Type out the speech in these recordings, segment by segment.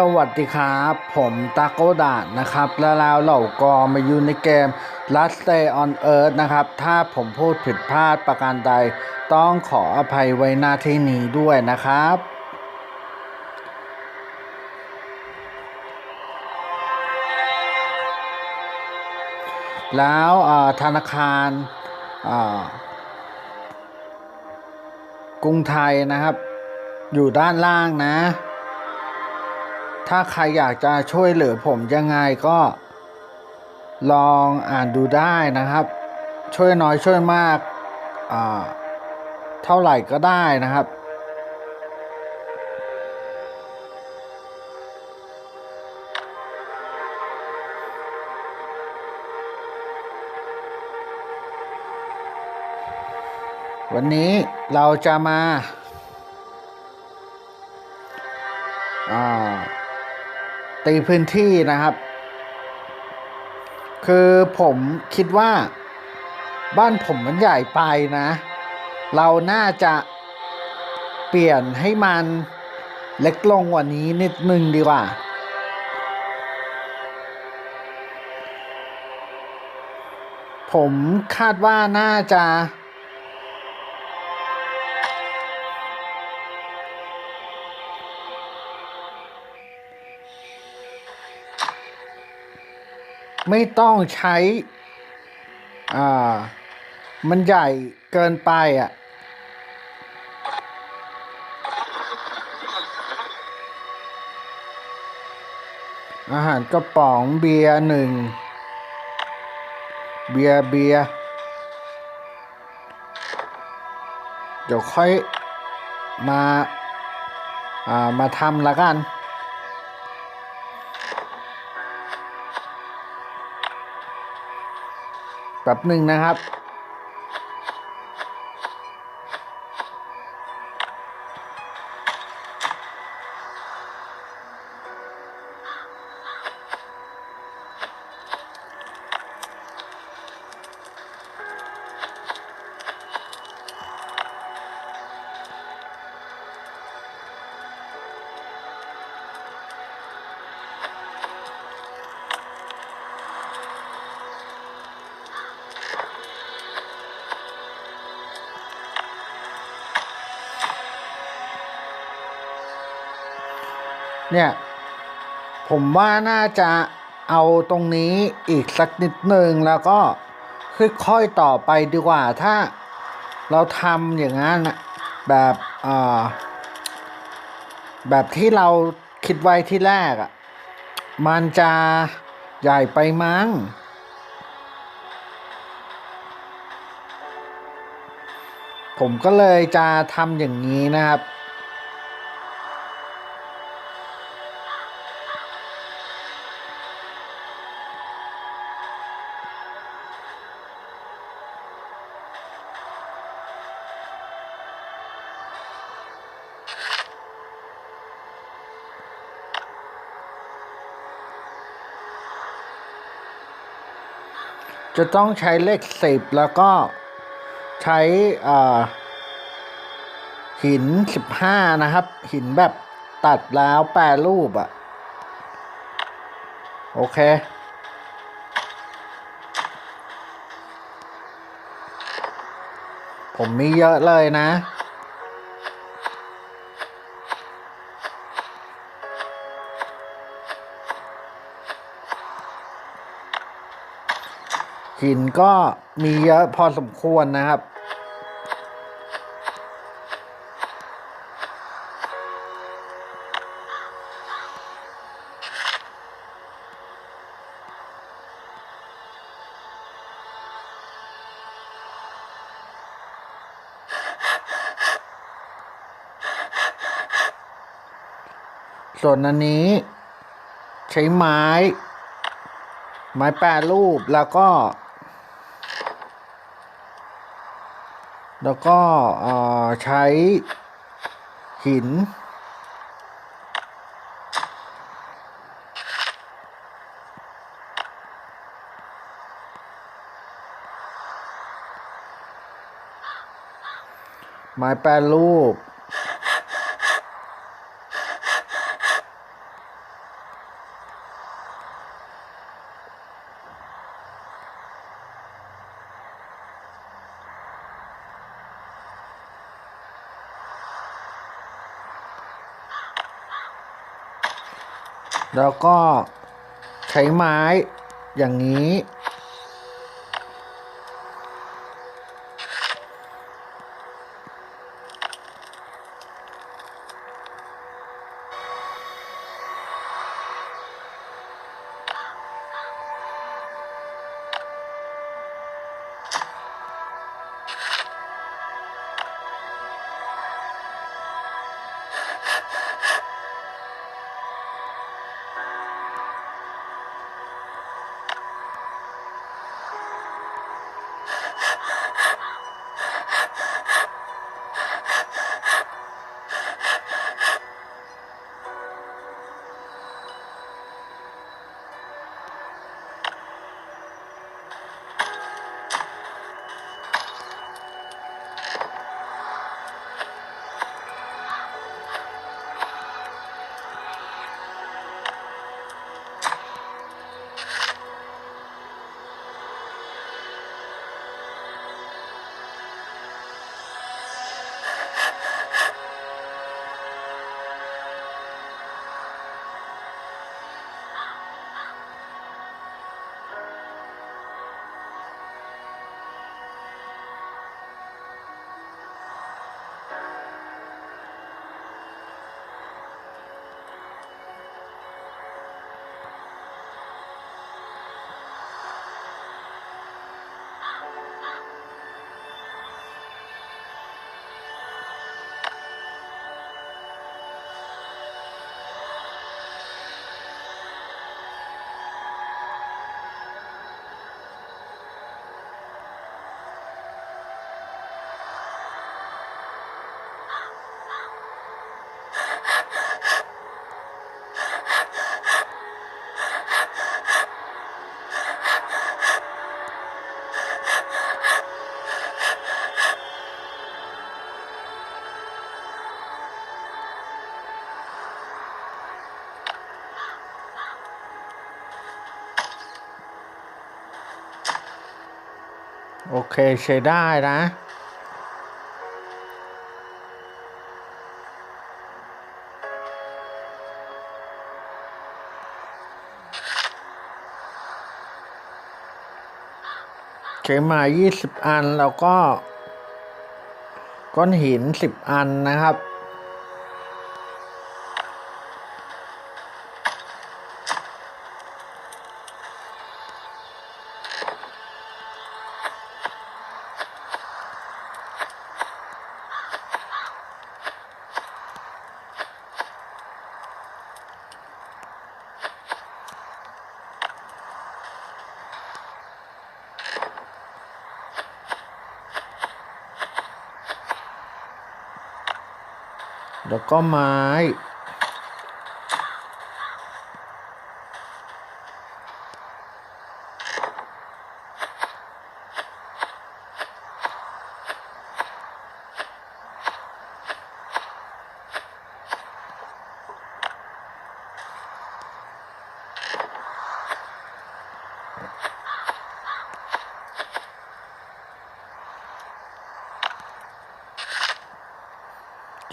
สวัสดีครับ ผมตาโกดานะครับ แล้วเราเหล่ากอมาอยู่ในเกม Last Stay on Earth นะครับ ถ้าผมพูดผิดพลาดประการใด ต้องขออภัยไว้หน้าที่นี้ด้วยนะครับ แล้วธนาคารกรุงไทยนะครับ อยู่ด้านล่างนะ ถ้าใครอยากจะช่วยเหลือผมยังไงก็ ลองอ่านดูได้นะครับ ช่วยน้อยช่วยมากอ่าเท่าไหร่ก็ได้นะครับ วันนี้เราจะมา ตีพื้นที่นะครับ คือผมคิดว่าบ้านผมมันใหญ่ไปนะ เราน่าจะเปลี่ยนให้มันเล็กลงกว่านี้นิดนึงดีกว่า ผมคาดว่าน่าจะ ไม่ต้องใช้ อ่า มันใหญ่เกินไปอะ อาหารกระป๋องเบียร์หนึ่ง เบียร์เบียร์เดี๋ยวค่อยมา อ่า มาทำละกัน แบบหนึ่งนะครับ เนี่ย ผมว่าน่าจะเอาตรงนี้อีกสักนิดหนึ่งแล้วก็ค่อยๆต่อไปดีกว่าถ้าเราทำอย่างนั้นแบบอ่าแบบที่เราคิดไว้ที่แรกอะ มันจะใหญ่ไปมั้ง ผมก็เลยจะทำอย่างนี้นะครับ จะต้องใช้เลขสิบแล้วก็ใช้หินสิบห้านะครับ หินแบบตัดแล้วแปรรูปอะ่ะ โอเคผมมีเยอะเลยนะ หินก็มีเยอะพอสมควรนะครับ ส่วนอันนี้ ใช้ไม้ ไม้แปรรูปแล้วก็ แล้วก็ใช้หิน ไม้แปรรูป แล้วก็ใช้ไม้อย่างนี้ โอเคใช้ได้นะใช้มา20 อัน แล้วก็ ก้อนหิน 10 อันนะครับ แล้วก็ไม้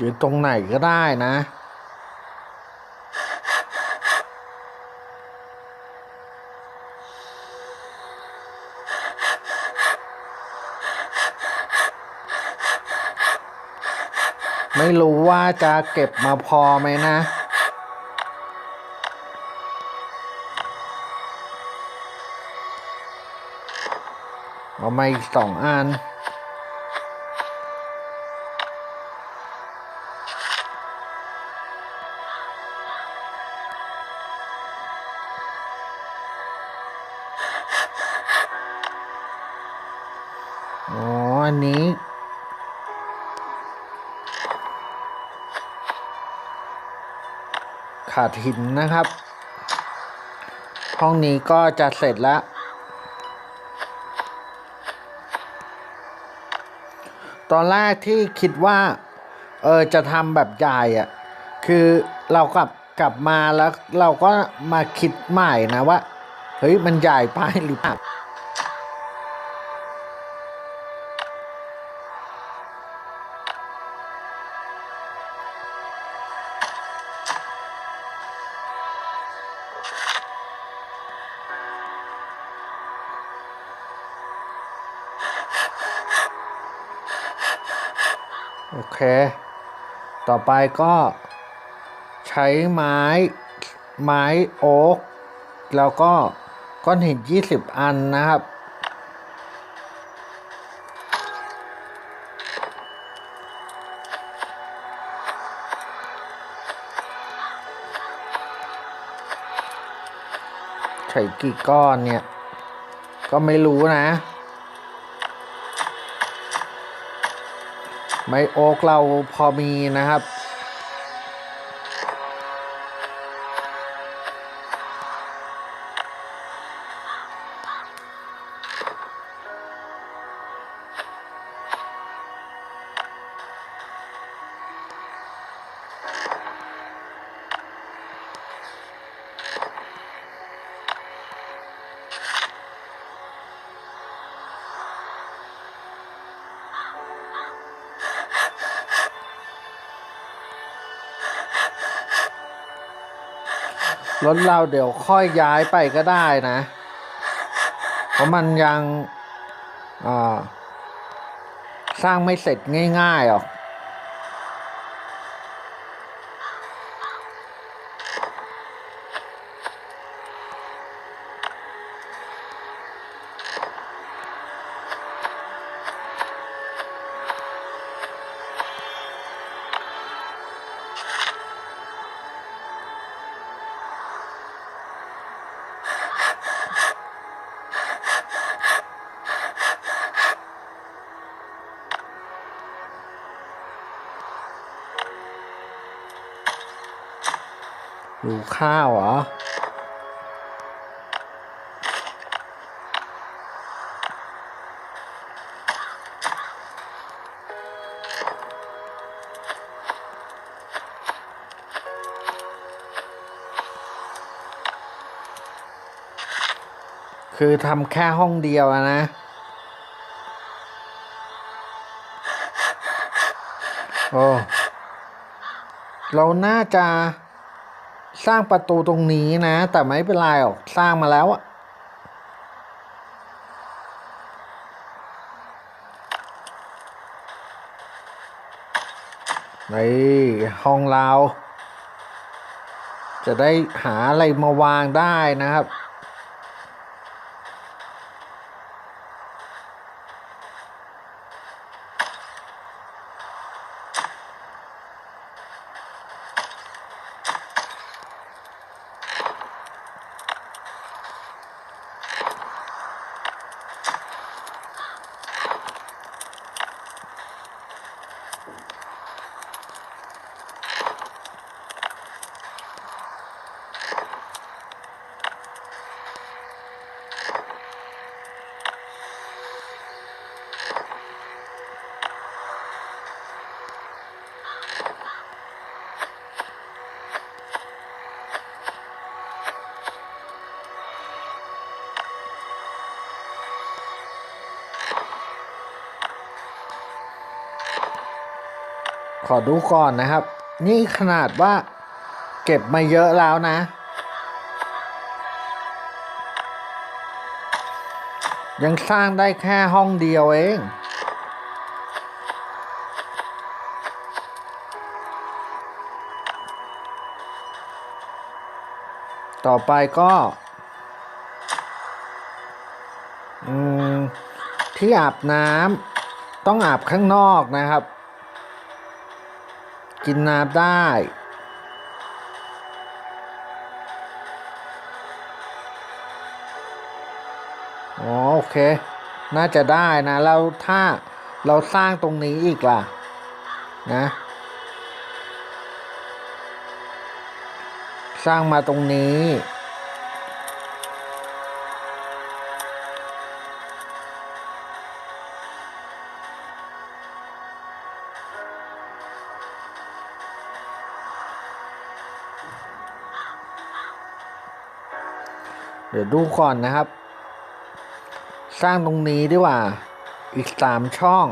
อยู่ตรงไหนก็ได้นะ ไม่รู้ว่าจะเก็บมาพอไหมนะเอามาอีกสองอันาดหินนะครับ ห้องนี้ก็จะเสร็จแล้ว ตอนแรกที่คิดว่า เออจะทำแบบใหญ่อะคือเรากลับกลับมาแล้วเราก็มาคิดใหม่นะว่า เฮ้ย มันใหญ่ไปหรือเปล่า ไปก็ใช้ไม้ไม้โอ๊กแล้วก็ก้อนหิน 20 อันนะครับ ใช้กี่ก้อนเนี่ย ก็ไม่รู้นะ ไม้โอ๊กเราพอมีนะครับ รถเราเดี๋ยวค่อยย้ายไปก็ได้นะ เพราะมันยังสร้างไม่เสร็จง่ายๆหรอก อยู่ข้าวเหรอ คือทำแค่ห้องเดียวนะโอ้เราน่าจะ สร้างประตูตรงนี้นะ แต่ไม่เป็นไรหรอกสร้างมาแล้วอะนี่ห้องเรา จะได้หาอะไรมาวางได้นะครับ อดูก่อนนะครับ นี่ขนาดว่าเก็บมาเยอะแล้วนะ ยังสร้างได้แค่ห้องเดียวเองต่อไปก็ที่อาบน้ำต้องอาบข้างนอกนะครับ กินน้ำได้ อ๋อ โอเค น่าจะได้นะ แล้วถ้าเราสร้างตรงนี้อีกล่ะ นะ สร้างมาตรงนี้ เดี๋ยวดูก่อนนะครับ สร้างตรงนี้ดีกว่า อีกสามช่อง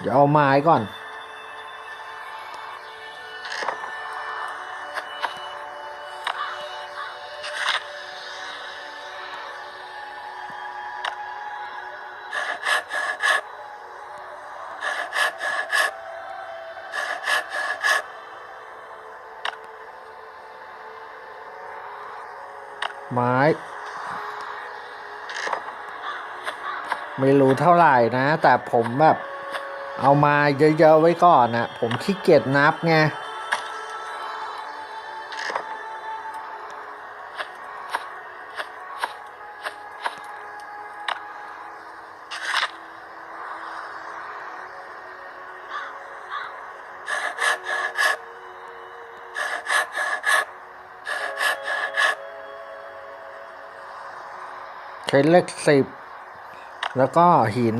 เดี๋ยวเอาไม้ก่อน ไม้ ไม่รู้เท่าไหร่นะ แต่ผมแบบ เอามาเยอะๆไว้ก่อนนะผมขี้เกียจนับไง ช้เลขสิบแล้วก็หิน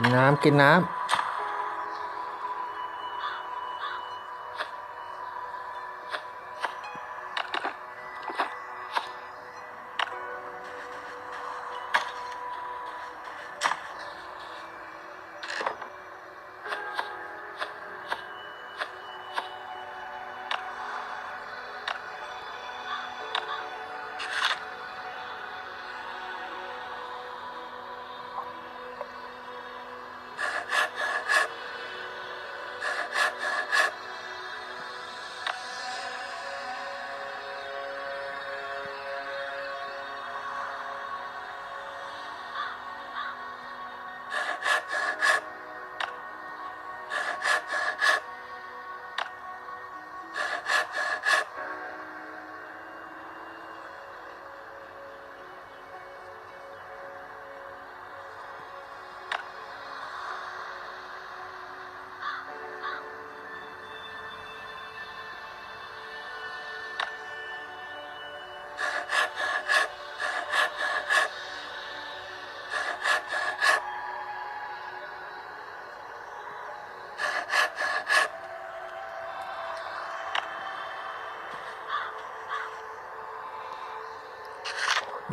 กินน้ำกินน้ำ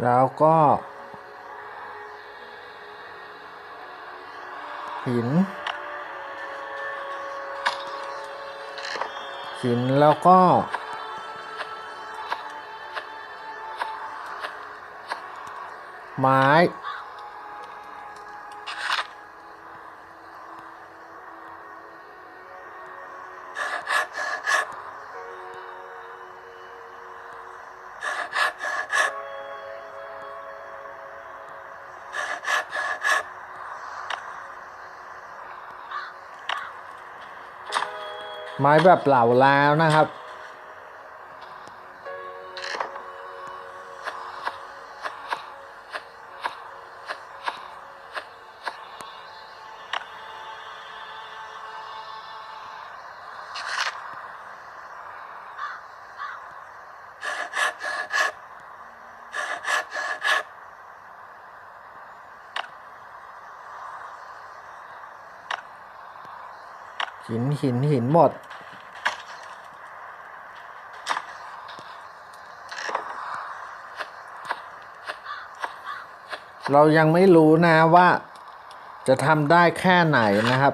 แล้วก็ หิน หินแล้วก็ ไม้ ไม้แบบเหล่าแล้วนะครับ หินหินหินหมด เรายังไม่รู้นะว่าจะทำได้แค่ไหนนะครับ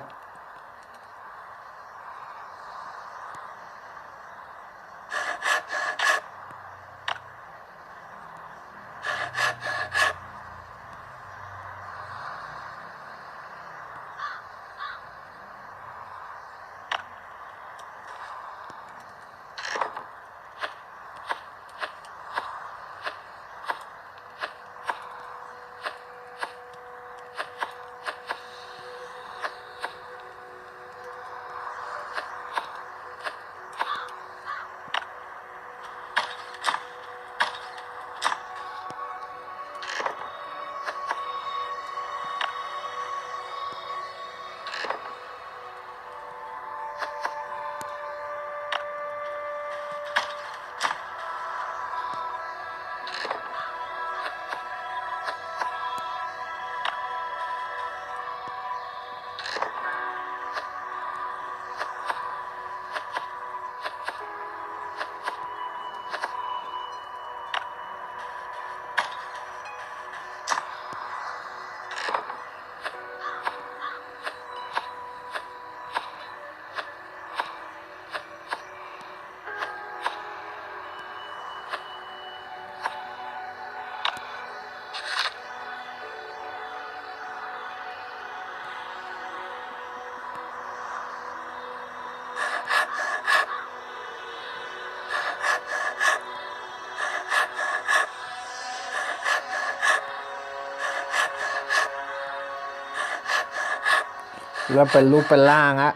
แล้วเป็นรูปเป็นล่างอะ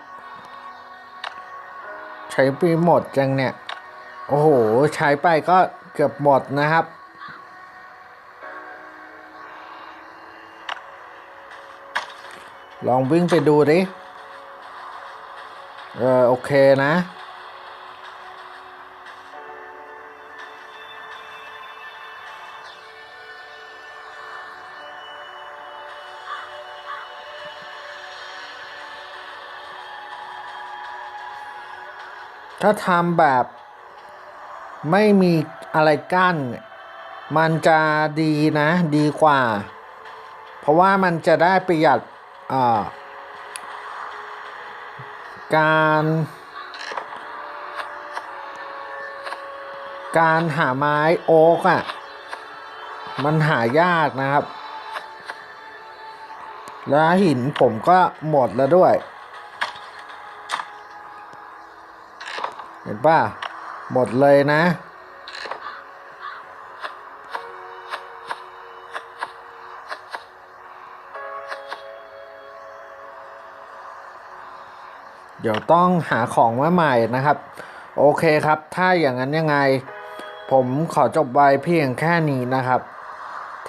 ใช้ไปหมดจังเนี่ย โอ้โห ใช้ไปก็เกือบหมดนะครับ ลองวิ่งไปดูดิ เออโอเคนะ ถ้าทำแบบไม่มีอะไรกั้น มันจะดีนะดีกว่า เพราะว่ามันจะได้ประหยัดการการหาไม้โอ๊กอะ มันหายากนะครับ แล้วหินผมก็หมดแล้วด้วย เห็น ป่ะ หมดเลยนะ เดี๋ยวต้องหาของมาใหม่นะครับ โอเคครับ ถ้าอย่างนั้นยังไง ผมขอจบไว้เพียงแค่นี้นะครับ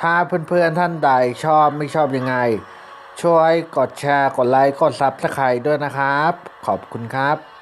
ถ้าเพื่อนๆท่านใดชอบไม่ชอบยังไงช่วยกดแชร์ กดไลค์ กดซับสไครต์ด้วยนะครับ ขอบคุณครับ